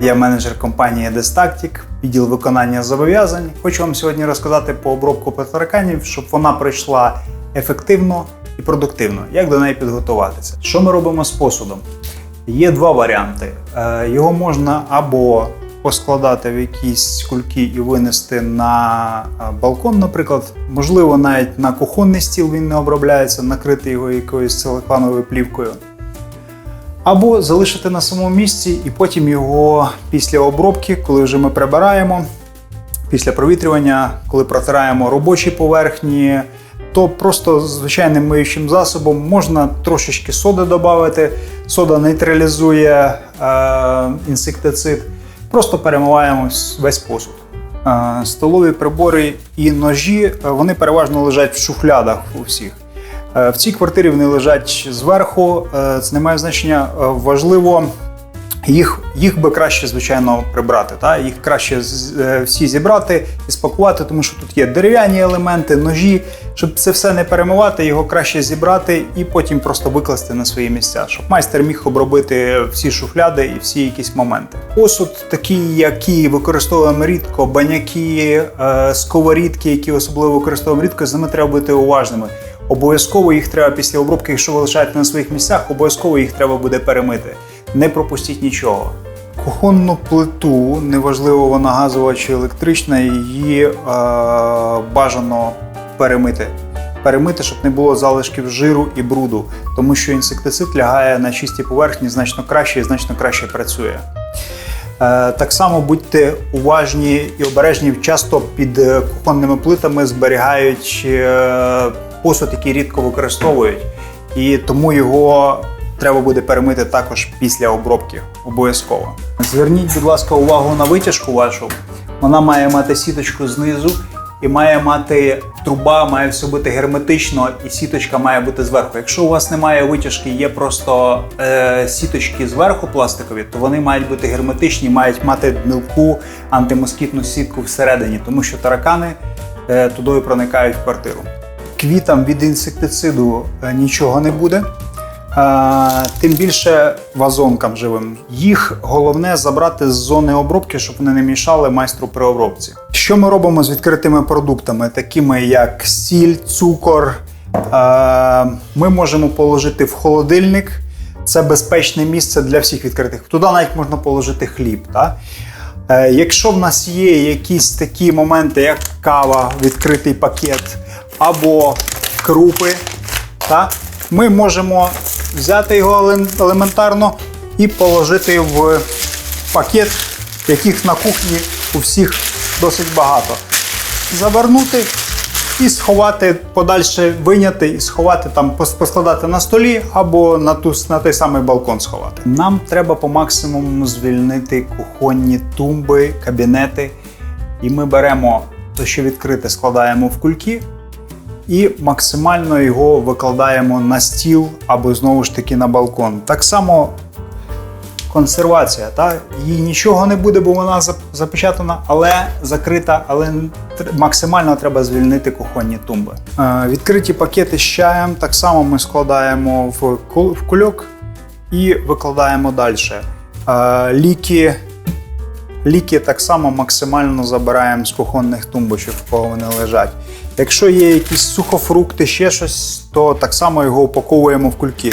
Я менеджер компанії Destactic, відділ виконання зобов'язань. Хочу вам сьогодні розказати по обробку петроканів, щоб вона пройшла ефективно і продуктивно. Як до неї підготуватися? Що ми робимо з посудом? Є два варіанти. Е, Його можна або поскладати в якісь кульки і винести на е, балкон, наприклад. Можливо, навіть на кухонний стіл він не обробляється, накрити його якоюсь целофановою плівкою. Або залишити на самому місці, і потім його після обробки, коли вже ми прибираємо, після провітрювання, коли протираємо робочі поверхні, то просто звичайним миючим засобом можна трошечки соди додати. Сода нейтралізує е, інсектицид. Просто перемиваємо весь посуд. Е, столові прибори і ножі е, вони переважно лежать в шухлядах у всіх. Е, В цій квартирі вони лежать зверху, е, це не має значення. Е, Важливо їх, їх би краще, звичайно, прибрати. Та? Їх краще всі зібрати і спакувати, тому що тут є дерев'яні елементи, ножі. Щоб це все не перемивати, його краще зібрати і потім просто викласти на свої місця, щоб майстер міг обробити всі шухляди і всі якісь моменти. Посуд такий, який використовуємо рідко, баняки, сковорідки, які особливо використовуємо рідко, з ними треба бути уважними. Обов'язково їх треба після обробки, якщо ви лишаєте на своїх місцях, обов'язково їх треба буде перемити. Не пропустіть нічого. Кухонну плиту, неважливо вона газова чи електрична, її е, бажано перемити. Перемити, щоб не було залишків жиру і бруду, тому що інсектицид лягає на чисті поверхні значно краще і значно краще працює. Е, Так само будьте уважні і обережні. Часто під е, кухонними плитами зберігають е, посуд, який рідко використовують, і тому його треба буде перемити також після обробки. Обов'язково. Зверніть, будь ласка, увагу на витяжку вашу. Вона має мати сіточку знизу і має мати труба, має все бути герметично, і сіточка має бути зверху. Якщо у вас немає витяжки, є просто е, сіточки зверху пластикові, то вони мають бути герметичні, мають мати мілку антимоскітну сітку всередині, тому що таракани е, тудою проникають в квартиру. Квітам від інсектициду е, нічого не буде. Тим більше вазонкам живим. Їх головне забрати з зони обробки, щоб вони не мішали майстру при обробці. Що ми робимо з відкритими продуктами, такими як сіль, цукор? Ми можемо положити в холодильник. Це безпечне місце для всіх відкритих. Туди навіть можна положити хліб. Та? Е, Якщо в нас є якісь такі моменти, як кава, відкритий пакет або крупи, та, ми можемо взяти його елементарно і положити в пакет, яких на кухні у всіх досить багато. Завернути і сховати, подальше виняти і сховати там, поскладати на столі або на, ту, на той самий балкон сховати. Нам треба по максимуму звільнити кухонні тумби, кабінети. І ми беремо те, що відкрите, складаємо в кульки і максимально його викладаємо на стіл або знову ж таки на балкон. Так само консервація. Та? Їй нічого не буде, бо вона запечатана, але закрита, але максимально треба звільнити кухонні тумби. Е, відкриті пакети з чаєм так само ми складаємо в, кул- в кульок і викладаємо далі. Е, ліки. Ліки так само максимально забираємо з кухонних тумбочок, в кого вони лежать. Якщо є якісь сухофрукти, ще щось, то так само його упаковуємо в кульки.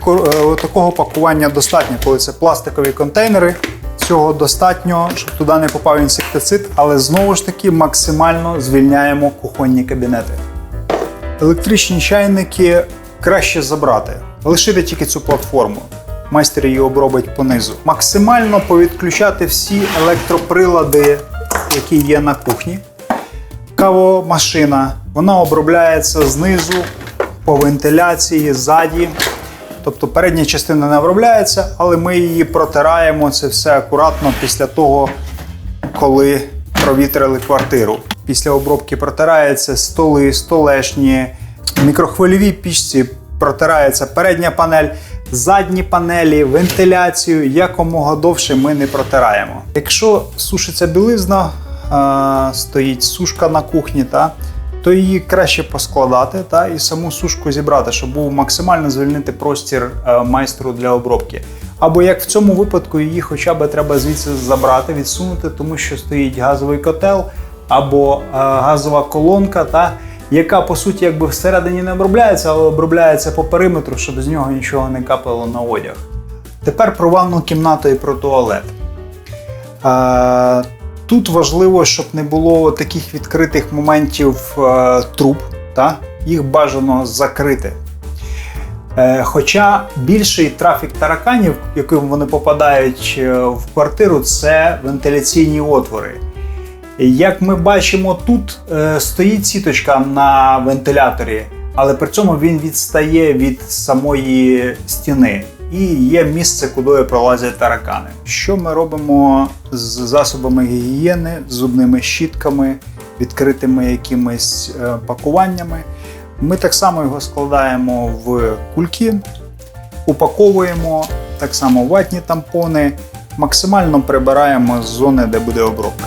Ко- е, отакого пакування достатньо, коли це пластикові контейнери. Цього достатньо, щоб туди не попав інсектицид, але знову ж таки максимально звільняємо кухонні кабінети. Електричні чайники краще забрати, лишити тільки цю платформу. Майстер її обробить понизу. Максимально повідключати всі електроприлади, які є на кухні. Кавомашина, вона обробляється знизу, по вентиляції, ззаді. Тобто передня частина не обробляється, але ми її протираємо це все акуратно після того, коли провітрили квартиру. Після обробки протираються столи, столешні, в мікрохвильовій пічці протирається передня панель, задні панелі, вентиляцію якомога довше ми не протираємо. Якщо сушиться білизна, стоїть сушка на кухні, та, то її краще поскладати та, і саму сушку зібрати, щоб був максимально звільнити простір е, майстру для обробки. Або як в цьому випадку її хоча б треба звідси забрати, відсунути, тому що стоїть газовий котел або е, газова колонка, та, яка по суті якби всередині не обробляється, але обробляється по периметру, щоб з нього нічого не капало на одяг. Тепер про ванну кімнату і про туалет. Тут важливо, щоб не було таких відкритих моментів е, труб, та? їх бажано закрити. Е, Хоча більший трафік тараканів, яким вони попадають е, в квартиру, це вентиляційні отвори. Як ми бачимо, тут е, стоїть сіточка на вентиляторі, але при цьому він відстає від самої стіни і є місце, куди пролазять таракани. Що ми робимо з засобами гігієни, зубними щітками, відкритими якимись е, пакуваннями? Ми так само його складаємо в кульки, упаковуємо так само ватні тампони, максимально прибираємо з зони, де буде обробка.